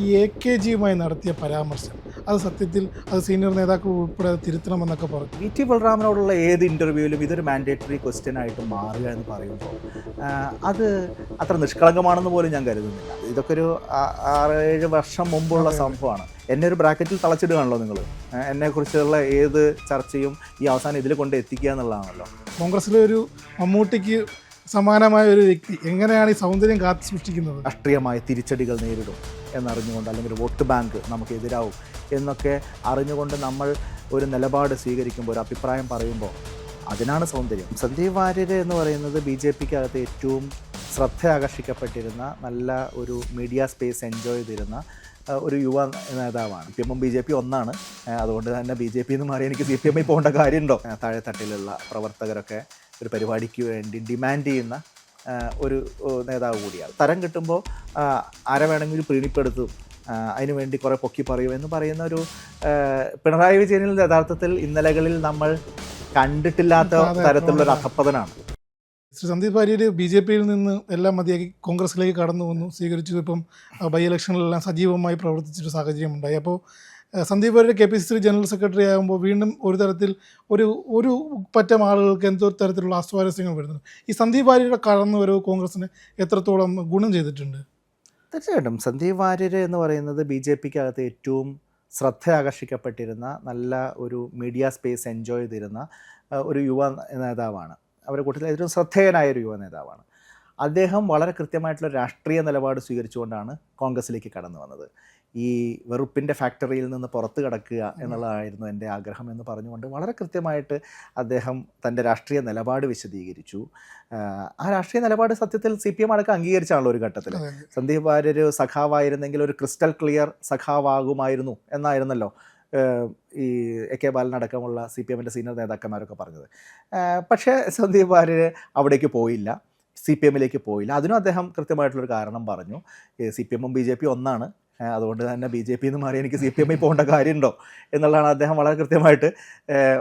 ഈ A K ജിയുമായി നടത്തിയ പരാമർശം. അത് സത്യത്തിൽ അത് സീനിയർ നേതാക്കൾ ഉൾപ്പെടെ തിരുത്തണമെന്നൊക്കെ പറഞ്ഞു. വി ടി ബലറാമിനോടുള്ള ഏത് ഇന്റർവ്യൂവിലും ഇതൊരു മാൻഡേറ്ററി ക്വസ്റ്റ്യൻ ആയിട്ട് മാറുക എന്ന് പറയുമ്പോൾ അത് അത്ര നിഷ്കളങ്കമാണെന്ന് പോലും ഞാൻ കരുതുന്നില്ല. ഇതൊക്കെ ഒരു ആറേഴ് വർഷം മുമ്പുള്ള സംഭവമാണ്. എന്നെ ഒരു ബ്രാക്കറ്റിൽ തളച്ചിടുകയാണല്ലോ നിങ്ങൾ എന്നെക്കുറിച്ചുള്ള ഏത് ചർച്ചയും ഈ അവസാനം ഇതിൽ കൊണ്ട് എത്തിക്കുക എന്നുള്ളതാണല്ലോ. കോൺഗ്രസിലെ ഒരു മമ്മൂട്ടിക്ക് സമാനമായ ഒരു വ്യക്തി എങ്ങനെയാണ് ഈ സൗന്ദര്യം കാത്തു സൂക്ഷിക്കുന്നത്? രാഷ്ട്രീയമായ തിരിച്ചടികൾ നേരിടും. എന്നറിഞ്ഞുകൊണ്ട് അല്ലെങ്കിൽ വോട്ട് ബാങ്ക് നമുക്ക് എതിരാവും എന്നൊക്കെ അറിഞ്ഞുകൊണ്ട് നമ്മൾ ഒരു നിലപാട് സ്വീകരിക്കുമ്പോൾ ഒരു അഭിപ്രായം പറയുമ്പോൾ അതിനാണ് സൗന്ദര്യം. സന്ദീപ് വാര്യർ എന്ന് പറയുന്നത് ബി ജെ പിക്ക് അകത്ത് ഏറ്റവും ശ്രദ്ധ ആകർഷിക്കപ്പെട്ടിരുന്ന നല്ല ഒരു മീഡിയ സ്പേസ് എൻജോയ് ചെയ്തിരുന്ന ഒരു യുവ നേതാവാണ്. പി എമ്മും ബി ജെ പി ഒന്നാണ്. അതുകൊണ്ട് തന്നെ ബി ജെ പി എന്ന് മാറി എനിക്ക് സി പി എമ്മിൽ പോകേണ്ട കാര്യമുണ്ടോ? താഴെത്തട്ടിലുള്ള പ്രവർത്തകരൊക്കെ ഒരു പരിപാടിക്ക് വേണ്ടി ഡിമാൻഡ് ചെയ്യുന്ന ഒരു നേതാവ് കൂടിയാണ്. തരം കിട്ടുമ്പോൾ ആരെ വേണമെങ്കിലും പ്രീണിപ്പെടുത്തും അതിനുവേണ്ടി അതിനു വേണ്ടി കുറേ പൊക്കി പറയും എന്ന് പറയുന്ന ഒരു പിണറായി വിജയനിൽ യഥാർത്ഥത്തിൽ ഇന്നലകളിൽ നമ്മൾ കണ്ടിട്ടില്ലാത്ത തരത്തിലുള്ള ഒരു. അധപ്പതനാണ്. ശ്രീ സന്ദീപ് വാര്യർ ബി ജെ പിയിൽ നിന്ന് എല്ലാം മതിയാക്കി കോൺഗ്രസിലേക്ക് കടന്നു വന്നു സ്വീകരിച്ചു. ഇപ്പം ബൈ ഇലക്ഷനിലെല്ലാം സജീവമായി പ്രവർത്തിച്ചൊരു സാഹചര്യം ഉണ്ടായി അപ്പോൾ Sandeep Warrier K P C C general secretary ആകുമ്പോൾ വീണ്ടും ഒരു തരത്തിൽ ഒരു ഒരു പറ്റം ആളുകൾക്ക് എന്തോ തരത്തിലുള്ള അസ്വാരസ്യങ്ങൾ വരുന്നു ഈ സന്ദീപ് വാര്യരുടെ കടന്നു വരവ് കോൺഗ്രസിന് എത്രത്തോളം ഗുണം ചെയ്തിട്ടുണ്ട്? തീർച്ചയായിട്ടും. സന്ദീപ് വാര്യർ എന്ന് പറയുന്നത് ബി ജെ പിക്ക് അകത്ത് ഏറ്റവും ശ്രദ്ധ ആകർഷിക്കപ്പെട്ടിരുന്ന നല്ല ഒരു മീഡിയ സ്പേസ് എൻജോയ് ചെയ്തിരുന്ന ഒരു യുവ നേതാവാണ്. അവരുടെ കൂട്ടത്തിൽ ഏറ്റവും ശ്രദ്ധേയനായ ഒരു യുവ നേതാവാണ്. അദ്ദേഹം വളരെ കൃത്യമായിട്ടുള്ള രാഷ്ട്രീയ നിലപാട് സ്വീകരിച്ചുകൊണ്ടാണ് കോൺഗ്രസിലേക്ക് കടന്നു വന്നത്. ഈ വെറുപ്പിന്റെ ഫാക്ടറിയിൽ നിന്ന് പുറത്ത് കിടക്കുക എന്നുള്ളതായിരുന്നു എന്റെ ആഗ്രഹം എന്ന് പറഞ്ഞുകൊണ്ട് വളരെ കൃത്യമായിട്ട് അദ്ദേഹം തന്റെ രാഷ്ട്രീയ നിലപാട് വിശദീകരിച്ചു. ആ, രാഷ്ട്രീയ നിലപാട് സത്യത്തിൽ സി പി എം അടക്കം അംഗീകരിച്ചാണല്ലോ ഒരു ഘട്ടത്തിൽ. സന്ദീപ് വാര്യർ സഖാവായിരുന്നെങ്കിൽ ഒരു ക്രിസ്റ്റൽ ക്ലിയർ സഖാവാകുമായിരുന്നു എന്നായിരുന്നല്ലോ ഈ എ കെ ബാലൻ അടക്കമുള്ള സി പി എമ്മിന്റെ സീനിയർ നേതാക്കന്മാരൊക്കെ പറഞ്ഞത്. പക്ഷേ സന്ദീപ് വാര്യർ അവിടേക്ക് പോയില്ല. സി പി എമ്മിലേക്ക് പോയില്ല. അതിനും അദ്ദേഹം കൃത്യമായിട്ടുള്ളൊരു കാരണം പറഞ്ഞു. സി പി എമ്മും ബി ജെ പി ഒന്നാണ്. അതുകൊണ്ട് തന്നെ ബി ജെ പി എന്ന് മാറി എനിക്ക് സി പി എമ്മിൽ പോകേണ്ട കാര്യമുണ്ടോ എന്നുള്ളതാണ് അദ്ദേഹം വളരെ കൃത്യമായിട്ട്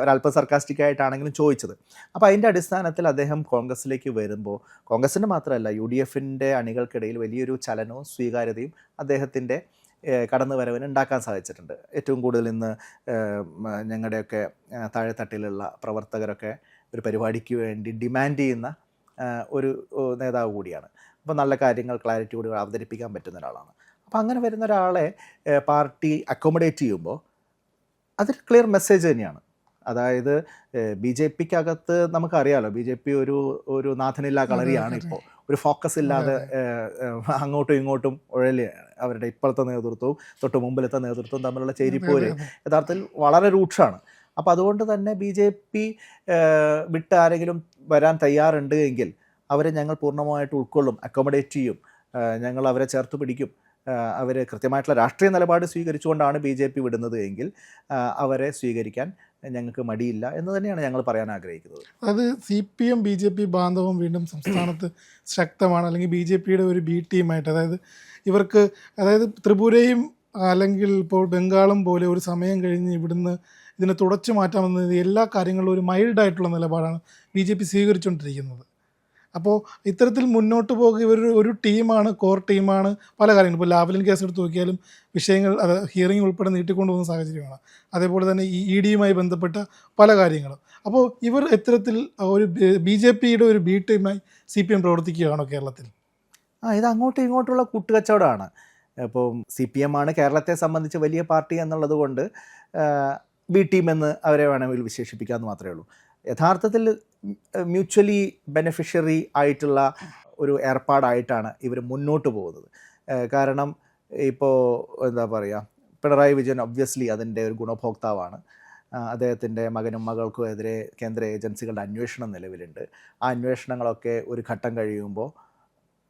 ഒരല്പം സർക്കാസ്റ്റിക് ആയിട്ടാണെങ്കിലും ചോദിച്ചത്. അപ്പോൾ അതിന്റെ അടിസ്ഥാനത്തിൽ അദ്ദേഹം കോൺഗ്രസ്സിലേക്ക് വരുമ്പോൾ കോൺഗ്രസിന്റെ മാത്രമല്ല യു ഡി എഫിന്റെ അണികൾക്കിടയിൽ വലിയൊരു ചലനവും സ്വീകാര്യതയും അദ്ദേഹത്തിന്റെ കടന്നു വരവിന് ഉണ്ടാക്കാൻ സാധിച്ചിട്ടുണ്ട്. ഏറ്റവും കൂടുതൽ ഇന്ന് ഞങ്ങളുടെയൊക്കെ താഴെത്തട്ടിലുള്ള പ്രവർത്തകരൊക്കെ ഒരു പരിപാടിക്ക് വേണ്ടി ഡിമാൻഡ് ചെയ്യുന്ന ഒരു നേതാവ് കൂടിയാണ്. അപ്പോൾ നല്ല കാര്യങ്ങൾ ക്ലാരിറ്റി കൂടി അവതരിപ്പിക്കാൻ പറ്റുന്ന ഒരാളാണ്. അപ്പോൾ അങ്ങനെ വരുന്ന ഒരാളെ പാർട്ടി അക്കോമഡേറ്റ് ചെയ്യുമ്പോൾ അതൊരു ക്ലിയർ മെസ്സേജ് തന്നെയാണ്. അതായത് ബി ജെ പിക്കകത്ത് നമുക്കറിയാലോ ബി ജെ പി ഒരു ഒരു നാഥനില്ലാ കളരിയാണ്. ഇപ്പോൾ ഒരു ഫോക്കസ് ഇല്ലാതെ അങ്ങോട്ടും ഇങ്ങോട്ടും ഉഴലി അവരുടെ ഇപ്പോഴത്തെ നേതൃത്വവും തൊട്ട് മുമ്പിലത്തെ നേതൃത്വവും തമ്മിലുള്ള ചേരിപ്പോര്. യഥാർത്ഥത്തിൽ വളരെ രൂക്ഷമാണ്. അപ്പോൾ അതുകൊണ്ട് തന്നെ ബി ജെ പി വിട്ട് ആരെങ്കിലും വരാൻ തയ്യാറുണ്ട് എങ്കിൽ അവരെ ഞങ്ങൾ പൂർണമായിട്ട് ഉൾക്കൊള്ളും അക്കോമഡേറ്റ് ചെയ്യും. ഞങ്ങൾ അവരെ ചേർത്ത് പിടിക്കും. അവർ കൃത്യമായിട്ടുള്ള രാഷ്ട്രീയ നിലപാട് സ്വീകരിച്ചുകൊണ്ടാണ് ബി ജെ പി വിടുന്നത് എങ്കിൽ അവരെ സ്വീകരിക്കാൻ ഞങ്ങൾക്ക് മടിയില്ല എന്ന് തന്നെയാണ് ഞങ്ങൾ പറയാൻ ആഗ്രഹിക്കുന്നത്. അത് C P M B J P ബാന്ധവം വീണ്ടും സംസ്ഥാനത്ത് ശക്തമാണ്. അല്ലെങ്കിൽ ബി ജെ പിയുടെ ഒരു ബി ടീമായിട്ട്. അതായത് ഇവർക്ക് അതായത് ത്രിപുരയും അല്ലെങ്കിൽ ഇപ്പോൾ ബംഗാളും പോലെ ഒരു സമയം കഴിഞ്ഞ് ഇവിടുന്ന് ഇതിനെ തുടച്ചു മാറ്റാമെന്നത് എല്ലാ കാര്യങ്ങളിലും ഒരു മൈൽഡായിട്ടുള്ള നിലപാടാണ് ബി ജെ പി സ്വീകരിച്ചുകൊണ്ടിരിക്കുന്നത്. അപ്പോൾ ഇത്തരത്തിൽ മുന്നോട്ട് പോകുക ഇവർ ഒരു ടീമാണ് കോർ ടീമാണ് പല കാര്യങ്ങളും. ഇപ്പോൾ ലാവലിൻ കേസ് എടുത്ത് നോക്കിയാലും വിഷയങ്ങൾ അത് ഹിയറിംഗ് ഉൾപ്പെടെ നീട്ടിക്കൊണ്ടു പോകുന്ന സാഹചര്യമാണ്. അതേപോലെ തന്നെ ഈ ഇ ഡിയുമായി ബന്ധപ്പെട്ട പല കാര്യങ്ങളും. അപ്പോൾ ഇവർ ഇത്തരത്തിൽ ഒരു ബി ജെ പിയുടെ ഒരു ബി ടീമായി സി പി എം പ്രവർത്തിക്കുകയാണോ കേരളത്തിൽ? ആ ഇത് അങ്ങോട്ടും ഇങ്ങോട്ടുള്ള കൂട്ടുകച്ചവടമാണ്. ഇപ്പം സി പി എം ആണ് കേരളത്തെ സംബന്ധിച്ച് വലിയ പാർട്ടി എന്നുള്ളത് കൊണ്ട് ബി ടീം എന്ന് അവരെ വേണമെങ്കിൽ വിശേഷിപ്പിക്കാമെന്ന് മാത്രമേ ഉള്ളൂ. യഥാർത്ഥത്തിൽ മ്യൂച്വലി ബെനിഫിഷ്യറി ആയിട്ടുള്ള ഒരു ഏർപ്പാടായിട്ടാണ് ഇവർ മുന്നോട്ട് പോകുന്നത്. കാരണം ഇപ്പോൾ എന്താ പറയുക പിണറായി വിജയൻ ഒബ്വിയസ്ലി അതിന്റെ ഒരു ഗുണഭോക്താവാണ്. അദ്ദേഹത്തിന്റെ മകനും മകൾക്കും എതിരെ കേന്ദ്ര ഏജൻസികളുടെ അന്വേഷണം നിലവിലുണ്ട്. ആ അന്വേഷണങ്ങളൊക്കെ ഒരു ഘട്ടം കഴിയുമ്പോൾ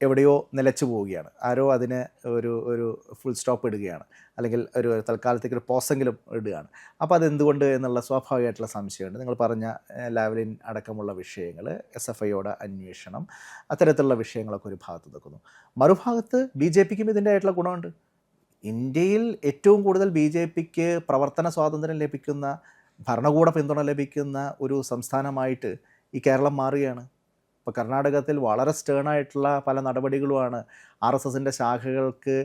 എവിടെയോ നിലച്ചു പോവുകയാണ്. ആരോ അതിന് ഒരു ഒരു ഫുൾ സ്റ്റോപ്പ് ഇടുകയാണ്. അല്ലെങ്കിൽ ഒരു തൽക്കാലത്തേക്ക് ഒരു പോസെങ്കിലും ഇടുകയാണ്. അപ്പോൾ അതെന്തുകൊണ്ട് എന്നുള്ള സ്വാഭാവികമായിട്ടുള്ള സംശയമുണ്ട്. നിങ്ങൾ പറഞ്ഞ ലാവലിൻ അടക്കമുള്ള വിഷയങ്ങൾ എസ് എഫ് ഐയോടെ അന്വേഷണം അത്തരത്തിലുള്ള വിഷയങ്ങളൊക്കെ ഒരു ഭാഗത്ത് നിൽക്കുന്നു. മറുഭാഗത്ത് ബി ജെ പിക്കും ഇതിന്റെ ആയിട്ടുള്ള ഗുണമുണ്ട്. ഇന്ത്യയിൽ ഏറ്റവും കൂടുതൽ ബി ജെ പിക്ക് പ്രവർത്തന സ്വാതന്ത്ര്യം ലഭിക്കുന്ന ഭരണകൂട പിന്തുണ ലഭിക്കുന്ന ഒരു സംസ്ഥാനമായിട്ട് ഈ കേരളം മാറുകയാണ്. ഇപ്പോൾ കർണാടകത്തിൽ വളരെ സ്റ്റേണായിട്ടുള്ള പല നടപടികളുമാണ് ആർ എസ് എസിന്റെ ശാഖകൾക്ക്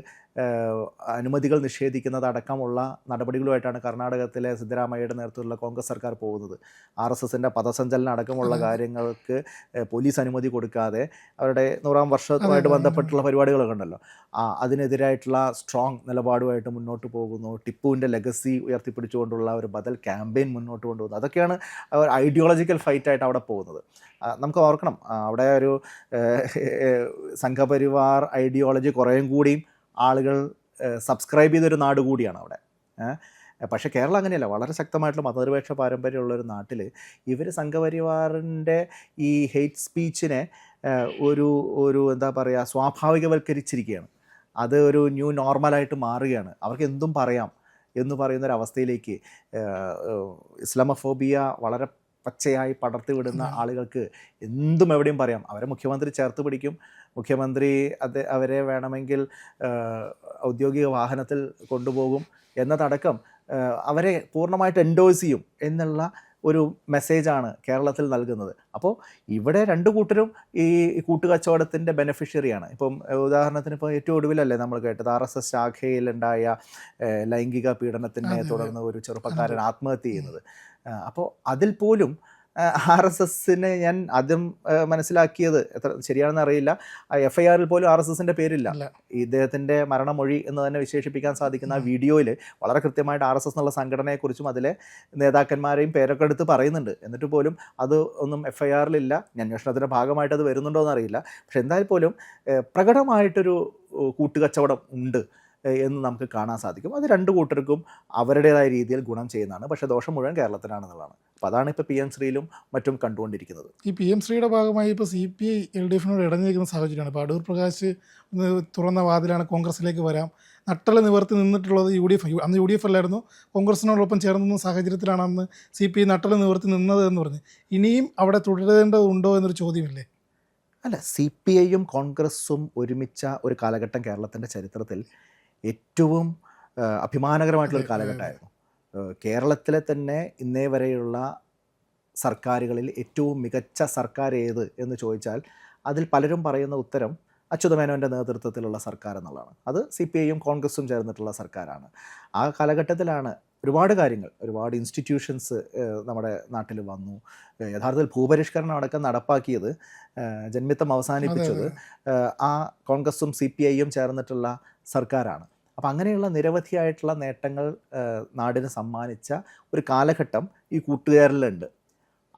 അനുമതികൾ നിഷേധിക്കുന്നതടക്കമുള്ള നടപടികളുമായിട്ടാണ് കർണാടകത്തിലെ സിദ്ധരാമയ്യയുടെ നേതൃത്വത്തിലുള്ള കോൺഗ്രസ് സർക്കാർ പോകുന്നത്. ആർ എസ് എസിന്റെ പദസഞ്ചലനം അടക്കമുള്ള കാര്യങ്ങൾക്ക് പോലീസ് അനുമതി കൊടുക്കാതെ അവരുടെ നൂറാം വർഷവുമായിട്ട്. ബന്ധപ്പെട്ടുള്ള പരിപാടികളൊക്കെ ഉണ്ടല്ലോ. ആ അതിനെതിരായിട്ടുള്ള സ്ട്രോങ് നിലപാടുമായിട്ട് മുന്നോട്ട് പോകുന്നു. ടിപ്പുവിന്റെ ലെഗസി ഉയർത്തിപ്പിടിച്ചുകൊണ്ടുള്ള ഒരു ബദൽ ക്യാമ്പയിൻ മുന്നോട്ട് കൊണ്ടുപോകുന്നു അതൊക്കെയാണ് ഒരു ഐഡിയോളജിക്കൽ ഫൈറ്റായിട്ട് അവിടെ പോകുന്നത്. നമുക്ക് ഓർക്കണം. അവിടെ ഒരു സംഘപരിവാർ ഐഡിയോളജി കുറേയും കൂടിയും ആളുകൾ സബ്സ്ക്രൈബ് ചെയ്തൊരു നാട് കൂടിയാണ് അവിടെ. പക്ഷേ കേരളം അങ്ങനെയല്ല. വളരെ ശക്തമായിട്ടുള്ള മതനിരപേക്ഷ പാരമ്പര്യമുള്ള ഒരു നാട്ടിൽ ഇവർ സംഘപരിവാറിന്റെ ഈ ഹെയ്റ്റ് സ്പീച്ചിനെ ഒരു ഒരു എന്താ പറയുക സ്വാഭാവികവൽക്കരിച്ചിരിക്കുകയാണ്. അത് ഒരു ന്യൂ നോർമലായിട്ട് മാറുകയാണ്. അവർക്ക് എന്തും പറയാം എന്ന് പറയുന്ന ഒരു അവസ്ഥയിലേക്ക് ഏഹ്, ഏഹ്, ഇസ്ലാമഫോബിയ വളരെ പച്ചയായി പടർത്തി വിടുന്ന ആളുകൾക്ക് എന്തും എവിടെയും പറയാം. അവരെ മുഖ്യമന്ത്രി ചേർത്ത് പിടിക്കും. മുഖ്യമന്ത്രി അത് അവരെ വേണമെങ്കിൽ ഔദ്യോഗിക വാഹനത്തിൽ കൊണ്ടുപോകും എന്നതടക്കം അവരെ പൂർണമായിട്ട് എൻഡോഴ്സ് ചെയ്യും എന്നുള്ള ഒരു മെസ്സേജാണ് കേരളത്തിൽ നൽകുന്നത്. അപ്പോൾ ഇവിടെ രണ്ട് കൂട്ടരും ഈ കൂട്ടുകച്ചവടത്തിന്റെ ബെനഫിഷ്യറിയാണ് ഇപ്പം ഉദാഹരണത്തിന് ഇപ്പോൾ ഏറ്റവും ഒടുവിലല്ലേ നമ്മൾ കേട്ടത് ആർ എസ് എസ് ശാഖയിലുണ്ടായ ലൈംഗിക പീഡനത്തിനെ. തുടർന്ന് ഒരു ചെറുപ്പക്കാരൻ ആത്മഹത്യ ചെയ്യുന്നത്. അപ്പോൾ അതിൽ പോലും ആർ എസ് എസിനെ ഞാൻ ആദ്യം മനസ്സിലാക്കിയത് എത്ര ശരിയാണെന്ന് അറിയില്ല. എഫ് ഐ ആറിൽ പോലും ആർ എസ് എസിന്റെ പേരില്ല. ഇദ്ദേഹത്തിന്റെ മരണമൊഴി എന്ന് തന്നെ വിശേഷിപ്പിക്കാൻ സാധിക്കുന്ന ആ വീഡിയോയിൽ വളരെ കൃത്യമായിട്ട് ആർ എസ് എസ് എന്നുള്ള സംഘടനയെക്കുറിച്ചും അതിലെ നേതാക്കന്മാരെയും പേരൊക്കെ എടുത്ത് പറയുന്നുണ്ട്. എന്നിട്ട് പോലും അത് ഒന്നും എഫ് ഐ ആറിലില്ല. അന്വേഷണത്തിന്റെ ഭാഗമായിട്ട് അത് വരുന്നുണ്ടോ എന്നറിയില്ല പക്ഷെ എന്തായാലും പോലും പ്രകടമായിട്ടൊരു കൂട്ടുകച്ചവടം ഉണ്ട്. എന്ന് നമുക്ക് കാണാൻ സാധിക്കും. അത് രണ്ട് കൂട്ടർക്കും അവരുടേതായ രീതിയിൽ ഗുണം ചെയ്യുന്നതാണ്. പക്ഷേ ദോഷം മുഴുവൻ കേരളത്തിനാണെന്നുള്ളതാണ് അപ്പോൾ അതാണ് ഇപ്പോൾ പി എം ശ്രീയിലും മറ്റും കണ്ടുകൊണ്ടിരിക്കുന്നത്. ഈ പി എം ശ്രീയുടെ ഭാഗമായി ഇപ്പോൾ C P I L D എഫിനോട് ഇടഞ്ഞിരിക്കുന്ന സാഹചര്യമാണ്. ഇപ്പോൾ അടൂർ പ്രകാശ് തുറന്ന വാതിലാണ് കോൺഗ്രസിലേക്ക് വരാം. നട്ടൽ നിവർത്തി നിന്നിട്ടുള്ളത് യു ഡി എഫ് അന്ന് യു ഡി എഫ് അല്ലായിരുന്നു. കോൺഗ്രസിനോടൊപ്പം ചേർന്ന് സാഹചര്യത്തിലാണ് അന്ന് സി പി ഐ നട്ടൽ നിവർത്തി നിന്നത് എന്ന് പറഞ്ഞ്. ഇനിയും അവിടെ തുടരേണ്ടതുണ്ടോ എന്നൊരു ചോദ്യമില്ലേ? അല്ല സി പി ഐയും കോൺഗ്രസും ഒരുമിച്ച ഒരു കാലഘട്ടം കേരളത്തിന്റെ ചരിത്രത്തിൽ ഏറ്റവും അഭിമാനകരമായിട്ടുള്ളൊരു. കാലഘട്ടമായിരുന്നു. കേരളത്തിലെ തന്നെ ഇന്നേ വരെയുള്ള സർക്കാരുകളിൽ ഏറ്റവും മികച്ച സർക്കാർ ഏത് എന്ന് ചോദിച്ചാൽ അതിൽ പലരും പറയുന്ന ഉത്തരം അച്യുതമേനോന്റെ നേതൃത്വത്തിലുള്ള സർക്കാർ എന്നുള്ളതാണ്. അത് സി പി ഐയും കോൺഗ്രസും ചേർന്നിട്ടുള്ള സർക്കാരാണ്. ആ കാലഘട്ടത്തിലാണ് ഒരുപാട് കാര്യങ്ങൾ ഒരുപാട് ഇൻസ്റ്റിറ്റ്യൂഷൻസ് നമ്മുടെ നാട്ടിൽ വന്നു. യഥാർത്ഥത്തിൽ ഭൂപരിഷ്കരണം അടക്കം നടപ്പാക്കിയത് ജന്മിത്തം അവസാനിപ്പിച്ചത് ആ കോൺഗ്രസും സി പി ഐയും ചേർന്നിട്ടുള്ള സർക്കാരാണ്. അപ്പം അങ്ങനെയുള്ള നിരവധിയായിട്ടുള്ള നേട്ടങ്ങൾ നാടിന് സമ്മാനിച്ച ഒരു കാലഘട്ടം ഈ കൂട്ടുകാരിലുണ്ട്.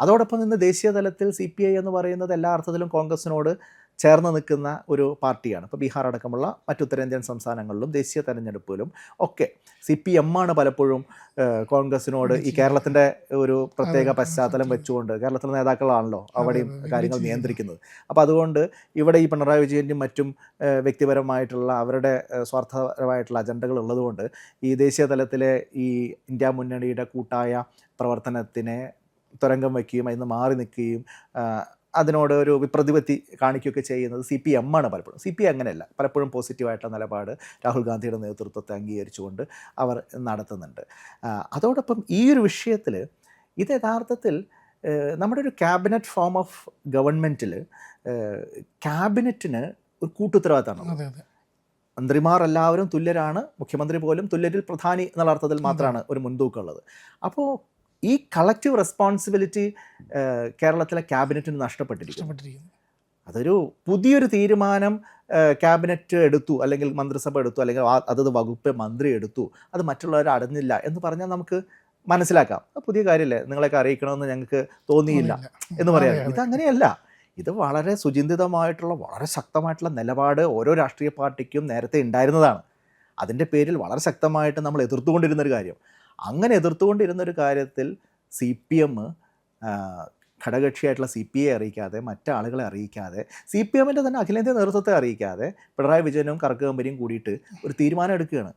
അതോടൊപ്പം ഇന്ന് ദേശീയ തലത്തിൽ സി പി ഐ എന്ന് പറയുന്നത് എല്ലാ അർത്ഥത്തിലും കോൺഗ്രസിനോട് ചേർന്ന് നിൽക്കുന്ന ഒരു പാർട്ടിയാണ്. ഇപ്പോൾ ബീഹാർ അടക്കമുള്ള മറ്റ് ഉത്തരേന്ത്യൻ സംസ്ഥാനങ്ങളിലും ദേശീയ തെരഞ്ഞെടുപ്പിലും ഒക്കെ സി പി എം ആണ് പലപ്പോഴും കോൺഗ്രസിനോട് ഈ കേരളത്തിന്റെ ഒരു പ്രത്യേക പശ്ചാത്തലം വെച്ചുകൊണ്ട് കേരളത്തിലെ നേതാക്കളാണല്ലോ അവിടെയും കാര്യങ്ങൾ നിയന്ത്രിക്കുന്നത്. അപ്പോൾ അതുകൊണ്ട് ഇവിടെ ഈ പിണറായി വിജയന്റെയും മറ്റും വ്യക്തിപരമായിട്ടുള്ള അവരുടെ സ്വാർത്ഥപരമായിട്ടുള്ള അജണ്ടകൾ ഉള്ളതുകൊണ്ട് ഈ ദേശീയ തലത്തിലെ ഈ ഇന്ത്യ മുന്നണിയുടെ കൂട്ടായ പ്രവർത്തനത്തിനെ തുരങ്കം വയ്ക്കുകയും അതിൽ നിന്ന് മാറി നിൽക്കുകയും അതിനോട് ഒരു വിപ്രതിപത്തി കാണിക്കുകയൊക്കെ ചെയ്യുന്നത് സി പി എം ആണ് പലപ്പോഴും. സി പി അങ്ങനെയല്ല. പലപ്പോഴും പോസിറ്റീവായിട്ടുള്ള നിലപാട് രാഹുൽ ഗാന്ധിയുടെ നേതൃത്വത്തെ അംഗീകരിച്ചുകൊണ്ട് അവർ നടത്തുന്നുണ്ട്. അതോടൊപ്പം ഈ ഒരു വിഷയത്തിൽ ഇത് യഥാർത്ഥത്തിൽ നമ്മുടെ ഒരു ക്യാബിനറ്റ് ഫോം ഓഫ് ഗവൺമെന്റിൽ ക്യാബിനറ്റിന് ഒരു കൂട്ടുത്തരവാദിത്തമാണ് മന്ത്രിമാർ എല്ലാവരും തുല്യരാണ്. മുഖ്യമന്ത്രി പോലും തുല്യരിൽ പ്രധാനി എന്നുള്ള അർത്ഥത്തിൽ മാത്രമാണ് ഒരു മുൻതൂക്കമുള്ളത് അപ്പോൾ ഈ കളക്റ്റീവ് റെസ്പോൺസിബിലിറ്റി കേരളത്തിലെ ക്യാബിനറ്റിന് നഷ്ടപ്പെട്ടിരിക്കുന്നു. അതൊരു പുതിയൊരു തീരുമാനം ക്യാബിനറ്റ് എടുത്തു അല്ലെങ്കിൽ മന്ത്രിസഭ എടുത്തു അല്ലെങ്കിൽ അതത് വകുപ്പ് മന്ത്രി എടുത്തു അത് മറ്റുള്ളവർ അറിഞ്ഞില്ല എന്ന് പറഞ്ഞാൽ നമുക്ക് മനസ്സിലാക്കാം. പുതിയ കാര്യമല്ലേ? നിങ്ങളെയൊക്കെ അറിയിക്കണമെന്ന് ഞങ്ങൾക്ക് തോന്നിയില്ല. എന്ന് പറയാം. ഇതങ്ങനെയല്ല. ഇത് വളരെ സുചിന്തിതമായിട്ടുള്ള വളരെ ശക്തമായിട്ടുള്ള നിലപാട് ഓരോ രാഷ്ട്രീയ പാർട്ടിക്കും നേരത്തെ ഉണ്ടായിരുന്നതാണ്. അതിന്റെ പേരിൽ വളരെ ശക്തമായിട്ട് നമ്മൾ എതിർത്തുകൊണ്ടിരുന്നൊരു കാര്യം. അങ്ങനെ എതിർത്തുകൊണ്ടിരുന്ന ഒരു കാര്യത്തിൽ സി പി എം ഘടകകക്ഷിയായിട്ടുള്ള സി പി ഐ അറിയിക്കാതെ മറ്റാളുകളെ അറിയിക്കാതെ സി പി എമ്മിന്റെ തന്നെ അഖിലേന്ത്യാ നേതൃത്വത്തെ അറിയിക്കാതെ പിണറായി വിജയനും കറക്ക് കമ്പനിയും കൂടിയിട്ട് ഒരു തീരുമാനം എടുക്കുകയാണ്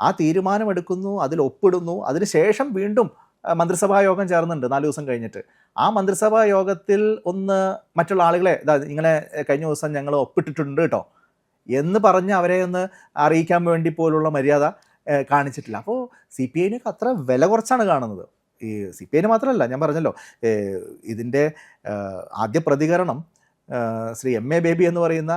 ആ തീരുമാനം എടുക്കുന്നു അതിൽ ഒപ്പിടുന്നു അതിനുശേഷം വീണ്ടും മന്ത്രിസഭാ യോഗം ചേർന്നുണ്ട് നാല് ദിവസം കഴിഞ്ഞിട്ട്. ആ മന്ത്രിസഭാ യോഗത്തിൽ ഒന്ന് മറ്റുള്ള ആളുകളെ ഇതാ ഇങ്ങനെ കഴിഞ്ഞ ദിവസം ഞങ്ങൾ ഒപ്പിട്ടിട്ടുണ്ട് കേട്ടോ എന്ന് പറഞ്ഞ് അവരെ ഒന്ന് അറിയിക്കാൻ വേണ്ടി പോലുള്ള മര്യാദ കാണിച്ചിട്ടില്ല. അപ്പോൾ സി പി ഐനൊക്കെ അത്ര വില കുറച്ചാണ് കാണുന്നത്. ഈ സി പി ഐന് മാത്രമല്ല ഞാൻ പറഞ്ഞല്ലോ ഇതിന്റെ ആദ്യ പ്രതികരണം ശ്രീ എം എ ബേബി എന്ന് പറയുന്ന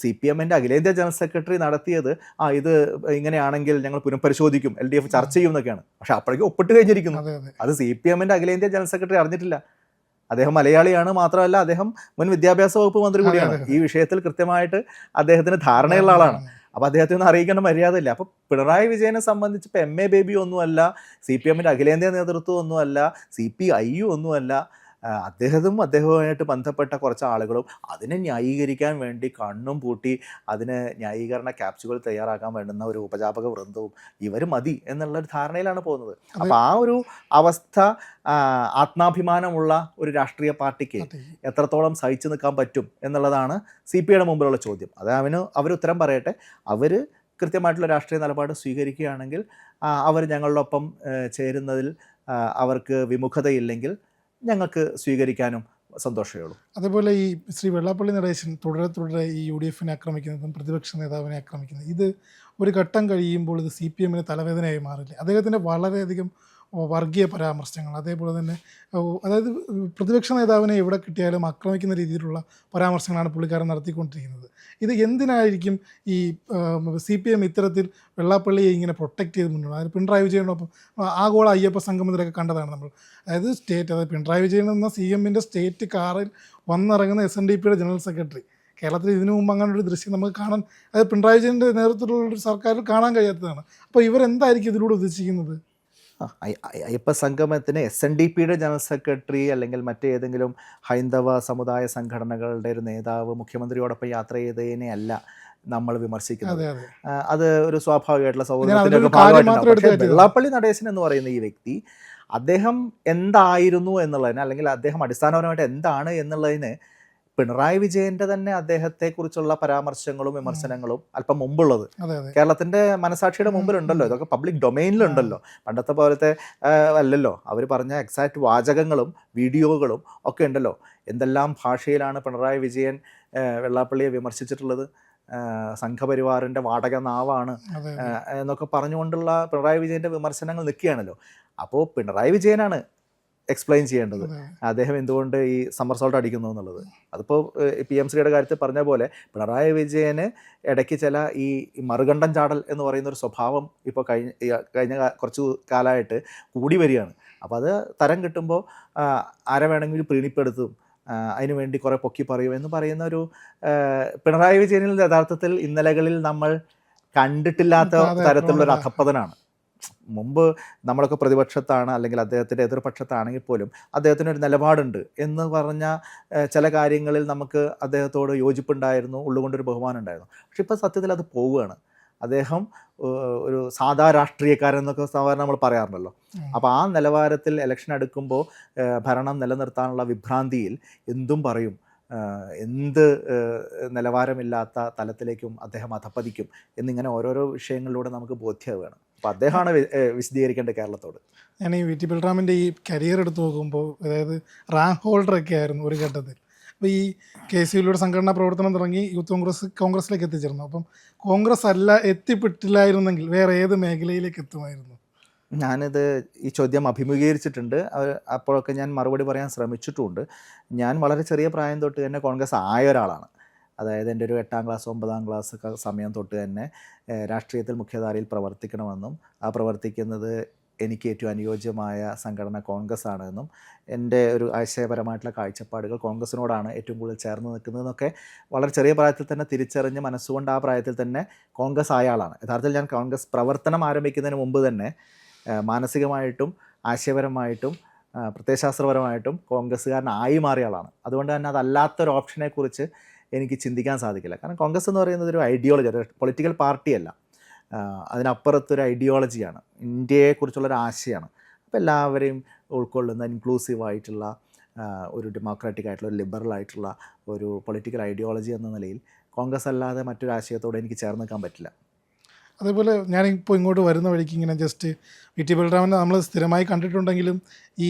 സി പി എമ്മിന്റെ അഖിലേന്ത്യാ ജനറൽ സെക്രട്ടറി നടത്തിയത് ആ ഇത് ഇങ്ങനെയാണെങ്കിൽ ഞങ്ങൾ പുനഃപരിശോധിക്കും എൽ ഡി എഫ് ചർച്ച ചെയ്യും എന്നൊക്കെയാണ്. പക്ഷെ അപ്പോഴേക്കും ഒപ്പിട്ട് കഴിഞ്ഞിരിക്കുന്നു. അത് സി പി എമ്മിന്റെ അഖിലേന്ത്യാ ജനറൽ സെക്രട്ടറി അറിഞ്ഞിട്ടില്ല. അദ്ദേഹം മലയാളിയാണ് മാത്രമല്ല അദ്ദേഹം മുൻ വിദ്യാഭ്യാസ വകുപ്പ് മന്ത്രി കൂടിയാണ്. ഈ വിഷയത്തിൽ കൃത്യമായിട്ട് അദ്ദേഹത്തിന് ധാരണയുള്ള ആളാണ്. അപ്പോൾ അദ്ദേഹത്തെ ഒന്നും അറിയിക്കേണ്ട മര്യാദ ഇല്ല അപ്പോൾ പിണറായി വിജയനെ സംബന്ധിച്ച് ഇപ്പോൾ എം എ ബേബി ഒന്നുമല്ല സി പി എമ്മിന്റെ അഖിലേന്ത്യാ നേതൃത്വം ഒന്നുമല്ല സി പി ഐ ഒന്നുമല്ല അദ്ദേഹവും അദ്ദേഹവുമായിട്ട് ബന്ധപ്പെട്ട കുറച്ച് ആളുകളും അതിനെ ന്യായീകരിക്കാൻ വേണ്ടി കണ്ണും പൂട്ടി അതിന് ന്യായീകരണ ക്യാപ്സുകൾ തയ്യാറാക്കാൻ വേണ്ടുന്ന ഒരു ഉപജാപക വൃന്ദവും ഇവർ മതി എന്നുള്ള ഒരു ധാരണയിലാണ് പോകുന്നത്. അപ്പോൾ ആ ഒരു അവസ്ഥ ആത്മാഭിമാനമുള്ള ഒരു രാഷ്ട്രീയ പാർട്ടിക്ക് എത്രത്തോളം സഹിച്ചു നിൽക്കാൻ പറ്റും എന്നുള്ളതാണ് സി പി ഐയുടെ മുമ്പിലുള്ള ചോദ്യം. അത് അവന് അവർ ഉത്തരം പറയട്ടെ. അവർ കൃത്യമായിട്ടുള്ള രാഷ്ട്രീയ നിലപാട് സ്വീകരിക്കുകയാണെങ്കിൽ അവർ ഞങ്ങളോടൊപ്പം ഒപ്പം ചേരുന്നതിൽ അവർക്ക് വിമുഖതയില്ലെങ്കിൽ ഞങ്ങൾക്ക് സ്വീകരിക്കാനും സന്തോഷമേ ഉള്ളൂ അതേപോലെ ഈ ശ്രീ വെള്ളാപ്പള്ളി നടേശൻ തുടരെ തുടരെ ഈ യു ഡി എഫിനെ ആക്രമിക്കുന്നതും പ്രതിപക്ഷ നേതാവിനെ ആക്രമിക്കുന്നതും ഇത് ഒരു ഘട്ടം കഴിയുമ്പോൾ ഇത് സി പി എമ്മിന് തലവേദനയായി മാറില്ലേ? അദ്ദേഹത്തിന്റെ വളരെയധികം വർഗീയ പരാമർശങ്ങൾ. അതേപോലെ തന്നെ അതായത് പ്രതിപക്ഷ നേതാവിനെ എവിടെ കിട്ടിയാലും ആക്രമിക്കുന്ന രീതിയിലുള്ള പരാമർശങ്ങളാണ് പുള്ളിക്കാരൻ നടത്തിക്കൊണ്ടിരിക്കുന്നത്. ഇത് എന്തിനായിരിക്കും ഈ സി പി എം ഇത്തരത്തിൽ വെള്ളാപ്പള്ളിയെ ഇങ്ങനെ പ്രൊട്ടക്റ്റ് ചെയ്ത് മുന്നോട്ട് അതായത് പിണറായി വിജയനോടൊപ്പം ആഗോള അയ്യപ്പ സംഗമത്തിലൊക്കെ കണ്ടതാണ് നമ്മൾ. അതായത് സ്റ്റേറ്റ് അതായത് പിണറായി വിജയൻ എന്ന സി എമ്മിന്റെ സ്റ്റേറ്റ് കാറിൽ വന്നിറങ്ങുന്ന എസ് എൻ ഡി പിയുടെ ജനറൽ സെക്രട്ടറി കേരളത്തിൽ ഇതിനു മുമ്പ് അങ്ങനെ ഒരു ദൃശ്യം നമുക്ക് കാണാൻ അതായത് പിണറായി വിജയന്റെ നേതൃത്വത്തിലുള്ള ഒരു സർക്കാരിൽ കാണാൻ കഴിയാത്തതാണ്. അപ്പോൾ ഇവരെന്തായിരിക്കും ഇതിലൂടെ ഉദ്ദേശിക്കുന്നത്? അയ്യപ്പ സംഗമത്തിന് എസ് എൻ ഡി പിയുടെ ജനറൽ സെക്രട്ടറി അല്ലെങ്കിൽ മറ്റേതെങ്കിലും ഹൈന്ദവ സമുദായ സംഘടനകളുടെ ഒരു നേതാവ് മുഖ്യമന്ത്രിയോടൊപ്പം യാത്ര ചെയ്തതിനെ അല്ല നമ്മൾ വിമർശിക്കുന്നത്. അതെ ഒരു സ്വാഭാവികമായിട്ടുള്ള സൗഹൃദത്തിന്റെ പക്ഷേ വെള്ളാപ്പള്ളി നടേശൻ എന്ന് പറയുന്ന ഈ വ്യക്തി അദ്ദേഹം എന്തായിരുന്നു എന്നുള്ളതിന് അല്ലെങ്കിൽ അദ്ദേഹം അടിസ്ഥാനപരമായിട്ട് എന്താണ് എന്നുള്ളതിന് പിണറായി വിജയന്റെ തന്നെ അദ്ദേഹത്തെ കുറിച്ചുള്ള പരാമർശങ്ങളും വിമർശനങ്ങളും അല്പം മുമ്പുള്ളത്. കേരളത്തിന്റെ മനസാക്ഷിയുടെ മുമ്പിലുണ്ടല്ലോ. ഇതൊക്കെ പബ്ലിക് ഡൊമൈനിലുണ്ടല്ലോ. പണ്ടത്തെ പോലത്തെ അല്ലല്ലോ. അവർ പറഞ്ഞ എക്സാക്ട് വാചകങ്ങളും വീഡിയോകളും ഒക്കെ ഉണ്ടല്ലോ. എന്തെല്ലാം ഭാഷയിലാണ് പിണറായി വിജയൻ വെള്ളാപ്പള്ളിയെ വിമർശിച്ചിട്ടുള്ളത്? സംഘപരിവാറിന്റെ വാടക നാവാണ്. എന്നൊക്കെ പറഞ്ഞുകൊണ്ടുള്ള പിണറായി വിജയന്റെ വിമർശനങ്ങൾ നിൽക്കുകയാണല്ലോ. അപ്പോൾ പിണറായി വിജയനാണ് എക്സ്പ്ലെയിൻ ചെയ്യേണ്ടത്. അദ്ദേഹം എന്തുകൊണ്ട് ഈ സമ്മർ സോൾട്ട് അടിക്കുന്നു എന്നുള്ളത്. അതിപ്പോൾ പി എം സിയുടെ കാര്യത്തിൽ പറഞ്ഞ പോലെ പിണറായി വിജയന് ഇടയ്ക്ക് ചില ഈ മറുകണ്ഠം ചാടൽ എന്ന് പറയുന്ന ഒരു സ്വഭാവം ഇപ്പോൾ കഴിഞ്ഞ കഴിഞ്ഞ കുറച്ച് കാലമായിട്ട് കൂടി വരികയാണ്. അപ്പോൾ അത് തരം കിട്ടുമ്പോൾ ആരെ വേണമെങ്കിലും പ്രീണിപ്പെടുത്തും അതിനുവേണ്ടി അതിനു വേണ്ടി കുറേ പൊക്കി പറയും എന്ന് പറയുന്ന ഒരു പിണറായി വിജയനിൽ യഥാർത്ഥത്തിൽ ഇന്നലകളിൽ നമ്മൾ കണ്ടിട്ടില്ലാത്ത തരത്തിലുള്ള ഒരു. അധപ്പതനാണ്. മുമ്പ് നമ്മളൊക്കെ പ്രതിപക്ഷത്താണ് അല്ലെങ്കിൽ അദ്ദേഹത്തിന്റെ എതിർപക്ഷത്താണെങ്കിൽ പോലും അദ്ദേഹത്തിന് ഒരു നിലപാടുണ്ട് എന്ന് പറഞ്ഞ ചില കാര്യങ്ങളിൽ നമുക്ക് അദ്ദേഹത്തോട് യോജിപ്പുണ്ടായിരുന്നു ഉള്ളുകൊണ്ടൊരു ബഹുമാനം ഉണ്ടായിരുന്നു പക്ഷെ ഇപ്പോൾ സത്യത്തിൽ അത് പോവുകയാണ്. അദ്ദേഹം ഒരു സാധാ രാഷ്ട്രീയക്കാരൻ എന്നൊക്കെ സാധാരണ നമ്മൾ പറയാറുണ്ടല്ലോ. അപ്പോൾ ആ നിലവാരത്തിൽ ഇലക്ഷൻ എടുക്കുമ്പോൾ ഭരണം നിലനിർത്താനുള്ള വിഭ്രാന്തിയിൽ എന്തും പറയും. എന്ത് നിലവാരമില്ലാത്ത തലത്തിലേക്കും അദ്ദേഹം അധപ്പതിക്കും എന്നിങ്ങനെ ഓരോരോ വിഷയങ്ങളിലൂടെ നമുക്ക് ബോധ്യമാവുകയാണ് അപ്പോൾ അദ്ദേഹമാണ് വിശദീകരിക്കേണ്ടത് കേരളത്തോട്. ഞാൻ ഈ വി. ടി. ബൽറാമിന്റെ ഈ കരിയർ എടുത്ത് നോക്കുമ്പോൾ അതായത് റാങ്ക് ഹോൾഡർ ഹോൾഡറൊക്കെ ആയിരുന്നു ഒരു ഘട്ടത്തിൽ. അപ്പോൾ ഈ കെ സി യുയുടെ സംഘടനാ പ്രവർത്തനം തുടങ്ങി യൂത്ത് കോൺഗ്രസ് കോൺഗ്രസിലേക്ക് എത്തിച്ചേർന്നു. അപ്പം കോൺഗ്രസ് അല്ല എത്തിപ്പെട്ടില്ലായിരുന്നെങ്കിൽ വേറെ ഏത് മേഖലയിലേക്ക് എത്തുമായിരുന്നു? ഞാനിത് ഈ ചോദ്യം അഭിമുഖീകരിച്ചിട്ടുണ്ട്. അപ്പോഴൊക്കെ ഞാൻ മറുപടി പറയാൻ ശ്രമിച്ചിട്ടുമുണ്ട് ഞാൻ വളരെ ചെറിയ പ്രായം തൊട്ട് തന്നെ കോൺഗ്രസ് ആയ ഒരാളാണ്. അതായത് എന്റെ ഒരു എട്ടാം ക്ലാസ് ഒമ്പതാം ക്ലാസ് സമയം തൊട്ട് തന്നെ രാഷ്ട്രീയത്തിൽ മുഖ്യധാരയിൽ പ്രവർത്തിക്കണമെന്നും ആ പ്രവർത്തിക്കുന്നത് എനിക്ക് ഏറ്റവും അനുയോജ്യമായ സംഘടന കോൺഗ്രസ് ആണെന്നും എന്റെ ഒരു ആശയപരമായിട്ടുള്ള കാഴ്ചപ്പാടുകൾ കോൺഗ്രസിനോടാണ് ഏറ്റവും കൂടുതൽ ചേർന്ന് നിൽക്കുന്നതെന്നൊക്കെ വളരെ ചെറിയ പ്രായത്തിൽ തന്നെ തിരിച്ചറിഞ്ഞ് മനസ്സുകൊണ്ട് ആ പ്രായത്തിൽ തന്നെ കോൺഗ്രസ് ആയ ആളാണ്. യഥാർത്ഥത്തിൽ ഞാൻ കോൺഗ്രസ് പ്രവർത്തനം ആരംഭിക്കുന്നതിന് മുമ്പ് തന്നെ മാനസികമായിട്ടും ആശയപരമായിട്ടും പ്രത്യയശാസ്ത്രപരമായിട്ടും കോൺഗ്രസ്സുകാരനായി മാറിയ ആളാണ്. അതുകൊണ്ട് തന്നെ അതല്ലാത്തൊരു ഓപ്ഷനെ കുറിച്ച് എനിക്ക് ചിന്തിക്കാൻ സാധിക്കില്ല. കാരണം കോൺഗ്രസ് എന്ന് പറയുന്നത് ഒരു ഐഡിയോളജി ഒരു പൊളിറ്റിക്കൽ പാർട്ടിയല്ല അതിനപ്പുറത്തൊരു ഐഡിയോളജിയാണ് ഇന്ത്യയെക്കുറിച്ചുള്ളൊരു ആശയമാണ്. അപ്പോൾ എല്ലാവരെയും ഉൾക്കൊള്ളുന്ന ഇൻക്ലൂസീവ് ആയിട്ടുള്ള ഒരു ഡെമോക്രാറ്റിക് ആയിട്ടുള്ള ഒരു ലിബറൽ ആയിട്ടുള്ള ഒരു പൊളിറ്റിക്കൽ ഐഡിയോളജി എന്ന നിലയിൽ കോൺഗ്രസ് അല്ലാതെ മറ്റൊരു ആശയത്തോടെ എനിക്ക് ചേർന്ന് നിൽക്കാൻ പറ്റില്ല. അതേപോലെ ഞാനിപ്പോൾ ഇങ്ങോട്ട് വരുന്ന വഴിക്ക് ഇങ്ങനെ ജസ്റ്റ് വി ടി ബൽറാമിനെ നമ്മൾ സ്ഥിരമായി കണ്ടിട്ടുണ്ടെങ്കിലും ഈ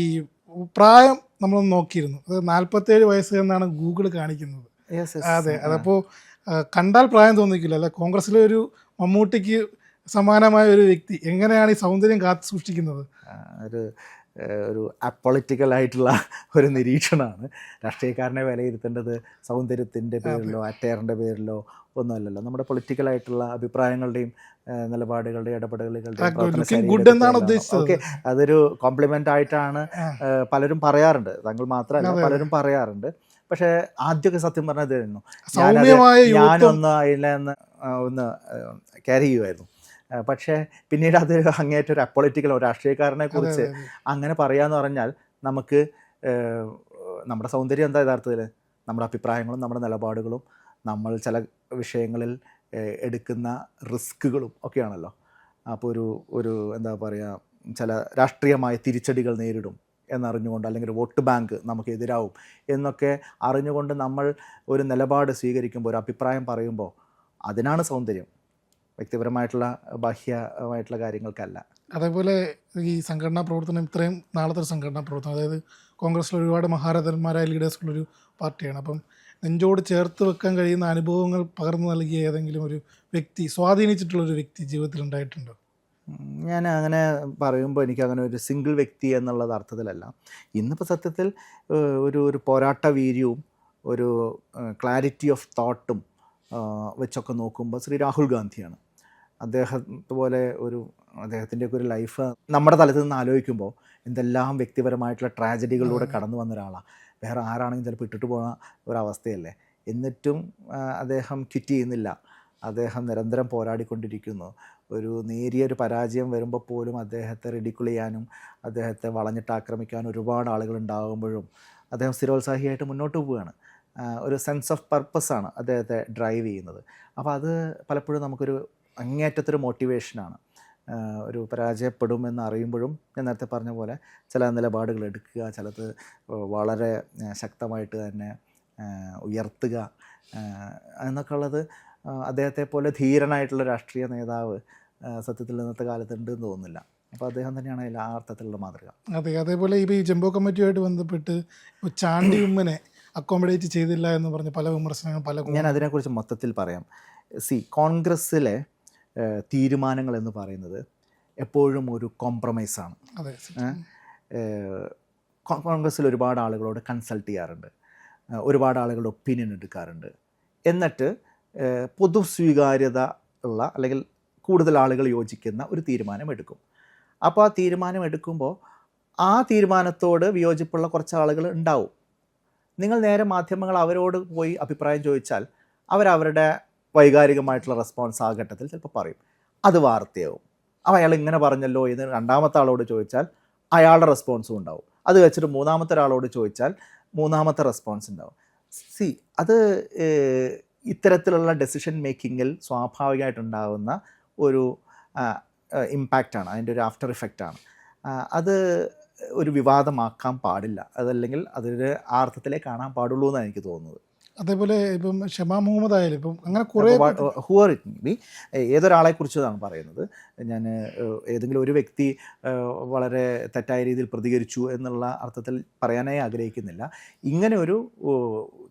പ്രായം നമ്മളൊന്ന് നോക്കിയിരുന്നു. അത് നാൽപ്പത്തേഴ് വയസ്സ് എന്നാണ് ഗൂഗിൾ കാണിക്കുന്നത്. അതെ അതപ്പോൾ കണ്ടാൽ പ്രായം തോന്നിക്കില്ല അല്ല? കോൺഗ്രസ്സിലെ ഒരു മമ്മൂട്ടിക്ക് സമാനമായ ഒരു വ്യക്തി എങ്ങനെയാണ് ഈ സൗന്ദര്യം കാത്തു സൂക്ഷിക്കുന്നത്? ഒരു ഒരു അപ്പൊളിറ്റിക്കലായിട്ടുള്ള ഒരു നിരീക്ഷണമാണ്. രാഷ്ട്രീയക്കാരനെ വിലയിരുത്തേണ്ടത് സൗന്ദര്യത്തിന്റെ പേരിലോ അറ്റയറിന്റെ പേരിലോ ഒന്നുമല്ലല്ലോ. നമ്മുടെ പൊളിറ്റിക്കലായിട്ടുള്ള അഭിപ്രായങ്ങളുടെയും നിലപാടുകളുടെയും ഇടപെടലുകളുടെയും. ഓക്കെ അതൊരു കോംപ്ലിമെന്റ് ആയിട്ടാണ് പലരും പറയാറുണ്ട്. താങ്കൾ മാത്രമല്ല. പലരും പറയാറുണ്ട്. പക്ഷേ ആദ്യമൊക്കെ സത്യം പറഞ്ഞത് ഞാനൊന്ന് അതിനെ ഒന്ന് ക്യാരി ചെയ്യുമായിരുന്നു പക്ഷേ പിന്നീട് അത് അങ്ങേറ്റ ഒരു അപ്പൊളിറ്റിക്കൽ ഒരു രാഷ്ട്രീയക്കാരനെ കുറിച്ച്. അങ്ങനെ പറയാന്ന് പറഞ്ഞാൽ നമുക്ക് നമ്മുടെ സൗന്ദര്യം എന്താ യഥാർത്ഥത്തിൽ? നമ്മുടെ അഭിപ്രായങ്ങളും നമ്മുടെ നിലപാടുകളും നമ്മൾ ചില വിഷയങ്ങളിൽ എടുക്കുന്ന റിസ്കുകളും ഒക്കെയാണല്ലോ. അപ്പോൾ ഒരു ഒരു എന്താ പറയുക ചില രാഷ്ട്രീയമായ തിരിച്ചടികൾ നേരിടും എന്നറിഞ്ഞുകൊണ്ട് അല്ലെങ്കിൽ ഒരു വോട്ട് ബാങ്ക് നമുക്ക് എതിരാവും എന്നൊക്കെ അറിഞ്ഞുകൊണ്ട് നമ്മൾ ഒരു നിലപാട് സ്വീകരിക്കുമ്പോൾ ഒരു അഭിപ്രായം പറയുമ്പോൾ അതിനാണ് സൗന്ദര്യം. വ്യക്തിപരമായിട്ടുള്ള ബാഹ്യമായിട്ടുള്ള കാര്യങ്ങൾക്കല്ല. അതേപോലെ ഈ സംഘടനാ പ്രവർത്തനം ഇത്രയും നാളത്തെ ഒരു സംഘടനാ പ്രവർത്തനം അതായത് കോൺഗ്രസ്സിൽ ഒരുപാട് മഹാരഥന്മാരായ ലീഡേഴ്സ് ഉള്ളൊരു പാർട്ടിയാണ്. അപ്പം നെഞ്ചോട് ചേർത്ത് വെക്കാൻ കഴിയുന്ന അനുഭവങ്ങൾ പകർന്നു നൽകിയ ഏതെങ്കിലും ഒരു വ്യക്തി സ്വാധീനിച്ചിട്ടുള്ളൊരു വ്യക്തി ജീവിതത്തിൽ ഉണ്ടായിട്ടുണ്ടോ? ഞാൻ അങ്ങനെ പറയുമ്പോൾ എനിക്ക് അങ്ങനെ ഒരു സിംഗിൾ വ്യക്തി എന്നുള്ളത് അർത്ഥത്തിലല്ല. ഇന്നിപ്പോൾ സത്യത്തിൽ ഒരു ഒരു പോരാട്ട വീര്യവും ഒരു ക്ലാരിറ്റി ഓഫ് തോട്ടും വെച്ചൊക്കെ നോക്കുമ്പോൾ ശ്രീ രാഹുൽ ഗാന്ധിയാണ്. അദ്ദേഹത്തെ പോലെ ഒരു അദ്ദേഹത്തിന്റെയൊക്കെ ഒരു ലൈഫ് നമ്മുടെ തലത്തിൽ നിന്ന് ആലോചിക്കുമ്പോൾ എന്തെല്ലാം വ്യക്തിപരമായിട്ടുള്ള ട്രാജഡികളിലൂടെ കടന്നു വന്ന ഒരാളാണ് വേറെ ആരാണെങ്കിലും ചിലപ്പോൾ ഇട്ടിട്ട് പോകുന്ന ഒരവസ്ഥയല്ലേ എന്നിട്ടും അദ്ദേഹം ക്വിറ്റ് ചെയ്യുന്നില്ല. അദ്ദേഹം നിരന്തരം പോരാടിക്കൊണ്ടിരിക്കുന്നു. ഒരു നേരിയൊരു പരാജയം വരുമ്പോൾ പോലും അദ്ദേഹത്തെ റെഡിക്കുൾ ചെയ്യാനും അദ്ദേഹത്തെ വളഞ്ഞിട്ട് ആക്രമിക്കാനും ഒരുപാട് ആളുകൾ ഉണ്ടാകുമ്പോഴും അദ്ദേഹം സ്ഥിരോത്സാഹിയായിട്ട് മുന്നോട്ട് പോവുകയാണ്. ഒരു സെൻസ് ഓഫ് പർപ്പസാണ് അദ്ദേഹത്തെ ഡ്രൈവ് ചെയ്യുന്നത്. അപ്പോൾ അത് പലപ്പോഴും നമുക്കൊരു അങ്ങേയറ്റത്തൊരു മോട്ടിവേഷനാണ് ഒരു പരാജയപ്പെടുമെന്ന് അറിയുമ്പോഴും ഞാൻ നേരത്തെ പറഞ്ഞ പോലെ ചില നിലപാടുകൾ എടുക്കുക ചിലത് വളരെ ശക്തമായിട്ട് തന്നെ ഉയർത്തുക എന്നൊക്കെ ഉള്ളത് അദ്ദേഹത്തെ പോലെ ധീരനായിട്ടുള്ള രാഷ്ട്രീയ നേതാവ് സത്യത്തിൽ ഇന്നത്തെ കാലത്ത് ഉണ്ടെന്ന് തോന്നുന്നില്ല. അപ്പോൾ അദ്ദേഹം തന്നെയാണ് അതിൽ ആ അർത്ഥത്തിലുള്ള മാതൃക. അതെ അതേപോലെ ഇപ്പോൾ ഈ ജംബോ കമ്മിറ്റിയുമായിട്ട് ബന്ധപ്പെട്ട് ഇപ്പോൾ ചാണ്ടി ഉമ്മനെ അക്കോമഡേറ്റ് ചെയ്തില്ല എന്ന് പറഞ്ഞ് പല വിമർശനങ്ങളും പല ഞാൻ അതിനെക്കുറിച്ച് മൊത്തത്തിൽ പറയാം. സി കോൺഗ്രസ്സിലെ തീരുമാനങ്ങൾ എന്ന് പറയുന്നത് എപ്പോഴും ഒരു കോംപ്രമൈസാണ് കോൺഗ്രസ്സിൽ ഒരുപാട് ആളുകളോട് കൺസൾട്ട് ചെയ്യാറുണ്ട്. ഒരുപാട് ആളുകളുടെ ഒപ്പീനിയൻ എടുക്കാറുണ്ട്. എന്നിട്ട് പൊതു സ്വീകാര്യത ഉള്ള അല്ലെങ്കിൽ കൂടുതൽ ആളുകൾ യോജിക്കുന്ന ഒരു തീരുമാനം എടുക്കും. അപ്പോൾ ആ തീരുമാനം എടുക്കുമ്പോൾ ആ തീരുമാനത്തോട് വിയോജിപ്പുള്ള കുറച്ച് ആളുകൾ ഉണ്ടാവും. നിങ്ങൾ നേരെ മാധ്യമങ്ങൾ അവരോട് പോയി അഭിപ്രായം ചോദിച്ചാൽ അവരവരുടെ വൈകാരികമായിട്ടുള്ള റെസ്പോൺസ് ആ ഘട്ടത്തിൽ ചിലപ്പോൾ പറയും. അത് വാർത്തയാവും. അപ്പോൾ അയാൾ ഇങ്ങനെ പറഞ്ഞല്ലോ എന്ന് രണ്ടാമത്തെ ആളോട് ചോദിച്ചാൽ അയാളുടെ റെസ്പോൺസും ഉണ്ടാവും. അത് വെച്ചിട്ട് മൂന്നാമത്തെ ഒരാളോട് ചോദിച്ചാൽ മൂന്നാമത്തെ റെസ്പോൺസ് ഉണ്ടാവും. സി അത് ഇത്തരത്തിലുള്ള ഡെസിഷൻ മേക്കിങ്ങിൽ സ്വാഭാവികമായിട്ടുണ്ടാകുന്ന ഒരു ഇമ്പാക്റ്റാണ് അതിന്റെ ഒരു ആഫ്റ്റർ ഇഫക്റ്റാണ് അത് ഒരു വിവാദമാക്കാൻ പാടില്ല. അതല്ലെങ്കിൽ അതൊരു ആ അർത്ഥത്തിലേ കാണാൻ പാടുള്ളൂ എന്നാണ് എനിക്ക് തോന്നുന്നത്. അതേപോലെ ഇപ്പം ഷമാ മുഹമ്മദ് ആയാലും ഇപ്പം അങ്ങനെ കുറേ ഹുവർ ഇറ്റ് മീ ഏതൊരാളെ കുറിച്ചതാണ് പറയുന്നത്? ഞാൻ ഏതെങ്കിലും ഒരു വ്യക്തി വളരെ തെറ്റായ രീതിയിൽ പ്രതികരിച്ചു എന്നുള്ള അർത്ഥത്തിൽ പറയാനേ ആഗ്രഹിക്കുന്നില്ല. ഇങ്ങനെ ഒരു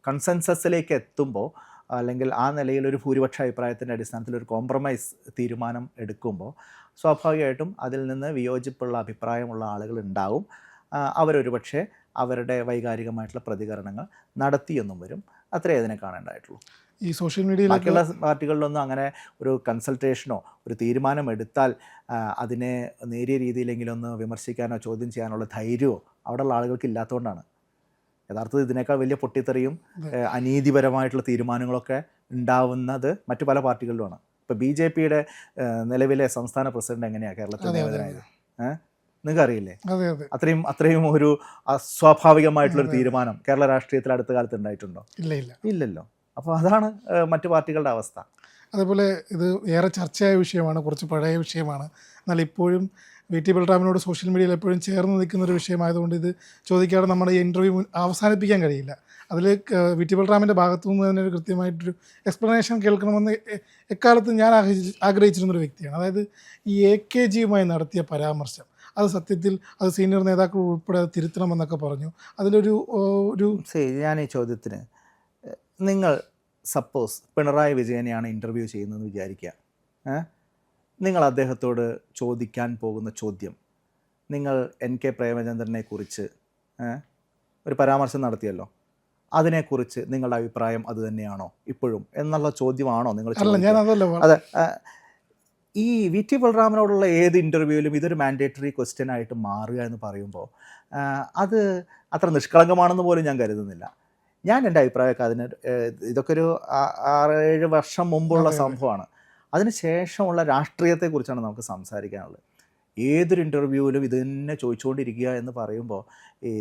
കൺസെൻസസിലേക്ക് എത്തുമ്പോൾ അല്ലെങ്കിൽ ആ നിലയിൽ ഒരു ഭൂരിപക്ഷ അഭിപ്രായത്തിന്റെ അടിസ്ഥാനത്തിൽ ഒരു കോംപ്രമൈസ് തീരുമാനം എടുക്കുമ്പോൾ സ്വാഭാവികമായിട്ടും അതിൽ നിന്ന് വിയോജിപ്പുള്ള അഭിപ്രായമുള്ള ആളുകൾ ഉണ്ടാവും. അവരൊരു പക്ഷേ അവരുടെ വൈകാരികമായിട്ടുള്ള പ്രതികരണങ്ങൾ നടത്തിയെന്നും വരും. അത്രേ അതിനെ കാണേണ്ടതായിട്ടുള്ളൂ. ഈ സോഷ്യൽ മീഡിയയിലൊക്കെ ബാക്കിയുള്ള പാർട്ടികളിലൊന്നും അങ്ങനെ ഒരു കൺസൾട്ടേഷനോ ഒരു തീരുമാനം എടുത്താൽ അതിനെ നേരിയ രീതിയിലെങ്കിലൊന്ന് വിമർശിക്കാനോ ചോദ്യം ചെയ്യാനുള്ള ധൈര്യമോ അവിടെയുള്ള ആളുകൾക്ക് ഇല്ലാത്തതുകൊണ്ടാണ്. യഥാർത്ഥത്തിൽ ഇതിനേക്കാൾ വലിയ പൊട്ടിത്തെറിയും. അനീതിപരമായിട്ടുള്ള തീരുമാനങ്ങളൊക്കെ ഉണ്ടാവുന്നത് മറ്റു പല പാർട്ടികളിലുമാണ്. ഇപ്പോൾ ബി ജെ പിയുടെ നിലവിലെ സംസ്ഥാന പ്രസിഡന്റ് എങ്ങനെയാണ് കേരളത്തിൽ ഏഹ് നിങ്ങൾക്ക് അറിയില്ലേ അതെ അതെ. അത്രയും അത്രയും ഒരു അസ്വാഭാവികമായിട്ടുള്ള ഒരു തീരുമാനം കേരള രാഷ്ട്രീയത്തിൽ അടുത്ത കാലത്ത് ഉണ്ടായിട്ടുണ്ടോ? ഇല്ല ഇല്ല. ഇല്ലല്ലോ. അപ്പോൾ അതാണ് മറ്റു പാർട്ടികളുടെ അവസ്ഥ. അതേപോലെ ഇത് ഏറെ ചർച്ചയായ വിഷയമാണ് കുറച്ച് പഴയ വിഷയമാണ്. എന്നാൽ ഇപ്പോഴും വി ടി ബൽറാമിനോട് സോഷ്യൽ മീഡിയയിൽ എപ്പോഴും ചേർന്ന് നിൽക്കുന്ന ഒരു വിഷയമായതുകൊണ്ട് ഇത് ചോദിക്കാതെ നമ്മുടെ ഇന്റർവ്യൂ അവസാനിപ്പിക്കാൻ കഴിയില്ല. അതിൽ വി ടി ബൽറാമിന്റെ ഭാഗത്തു നിന്ന് തന്നെ ഒരു കൃത്യമായിട്ടൊരു എക്സ്പ്ലനേഷൻ കേൾക്കണമെന്ന് എക്കാലത്തും ഞാൻ ആഗ്രഹിച്ചി- ആഗ്രഹിച്ചിരുന്നൊരു വ്യക്തിയാണ്. അതായത് ഈ എ കെ ജിയുമായി നടത്തിയ പരാമർശം. അത് സത്യത്തിൽ അത് സീനിയർ നേതാക്കൾ ഉൾപ്പെടെ തിരുത്തണമെന്നൊക്കെ പറഞ്ഞു. അതിലൊരു ഒരു ശരി ഞാൻ ഈ ചോദ്യത്തിന് നിങ്ങൾ സപ്പോസ് പിണറായി വിജയനെയാണ് ഇന്റർവ്യൂ ചെയ്യുന്നതെന്ന് വിചാരിക്കുക? നിങ്ങൾ അദ്ദേഹത്തോട് ചോദിക്കാൻ പോകുന്ന ചോദ്യം നിങ്ങൾ എൻ കെ പ്രേമചന്ദ്രനെ കുറിച്ച് ഒരു പരാമർശം നടത്തിയല്ലോ. അതിനെക്കുറിച്ച് നിങ്ങളുടെ അഭിപ്രായം അത് തന്നെയാണോ ഇപ്പോഴും? എന്നുള്ള ചോദ്യമാണോ നിങ്ങൾ അതെ ഈ വി ടി ബലറാമനോടുള്ള ഏത് ഇന്റർവ്യൂവിലും ഇതൊരു മാൻഡേറ്ററി ക്വസ്റ്റ്യൻ ആയിട്ട് മാറുക എന്ന് പറയുമ്പോൾ അത് അത്ര നിഷ്കളങ്കമാണെന്ന് പോലും ഞാൻ കരുതുന്നില്ല. ഞാൻ എന്റെ അഭിപ്രായമൊക്കെ അതിന് ഇതൊക്കെ ഒരു ആറേഴ് വർഷം മുമ്പുള്ള. സംഭവമാണ്. അതിന് ശേഷമുള്ള രാഷ്ട്രീയത്തെക്കുറിച്ചാണ് നമുക്ക് സംസാരിക്കാനുള്ളത്. ഏതൊരു ഇന്റർവ്യൂവിലും ഇത് തന്നെ ചോദിച്ചുകൊണ്ടിരിക്കുക എന്ന് പറയുമ്പോൾ ഈ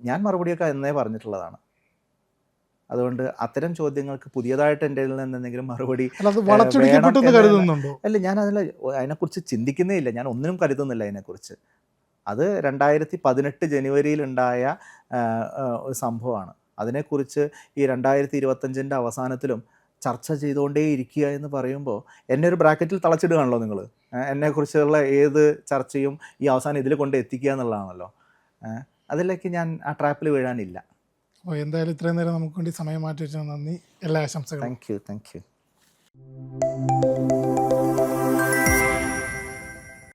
ഞാൻ മറുപടിയൊക്കെ എന്നേ പറഞ്ഞിട്ടുള്ളതാണ്. അതുകൊണ്ട് അത്തരം ചോദ്യങ്ങൾക്ക് പുതിയതായിട്ട് എന്റെ നിന്ന് എന്തെങ്കിലും മറുപടി അല്ല ഞാൻ അതിൽ അതിനെക്കുറിച്ച് ചിന്തിക്കുന്നേ ഇല്ല. ഞാൻ ഒന്നിനും കരുതുന്നില്ല അതിനെക്കുറിച്ച്. അത് രണ്ടായിരത്തി പതിനെട്ട് ജനുവരിയിലുണ്ടായ ഒരു സംഭവമാണ്. അതിനെക്കുറിച്ച് ഈ രണ്ടായിരത്തി ഇരുപത്തഞ്ചിന്റെ അവസാനത്തിലും ചർച്ച ചെയ്തുകൊണ്ടേ ഇരിക്കുക എന്ന് പറയുമ്പോൾ എന്നെ ഒരു ബ്രാക്കറ്റിൽ തളച്ചിടുകയാണല്ലോ നിങ്ങൾ. എന്നെക്കുറിച്ചുള്ള ഏത് ചർച്ചയും ഈ അവസാനം ഇതിൽ കൊണ്ട് എത്തിക്കുക എന്നുള്ളതാണല്ലോ. അതിലേക്ക് ഞാൻ ആ ട്രാപ്പിൽ വീഴാനില്ല. അപ്പോൾ എന്തായാലും ഇത്രയും നേരം നമുക്ക് വേണ്ടി സമയം മാറ്റി വെച്ചാൽ നന്ദി. എല്ലാ ആശംസകളും. Thank you thank you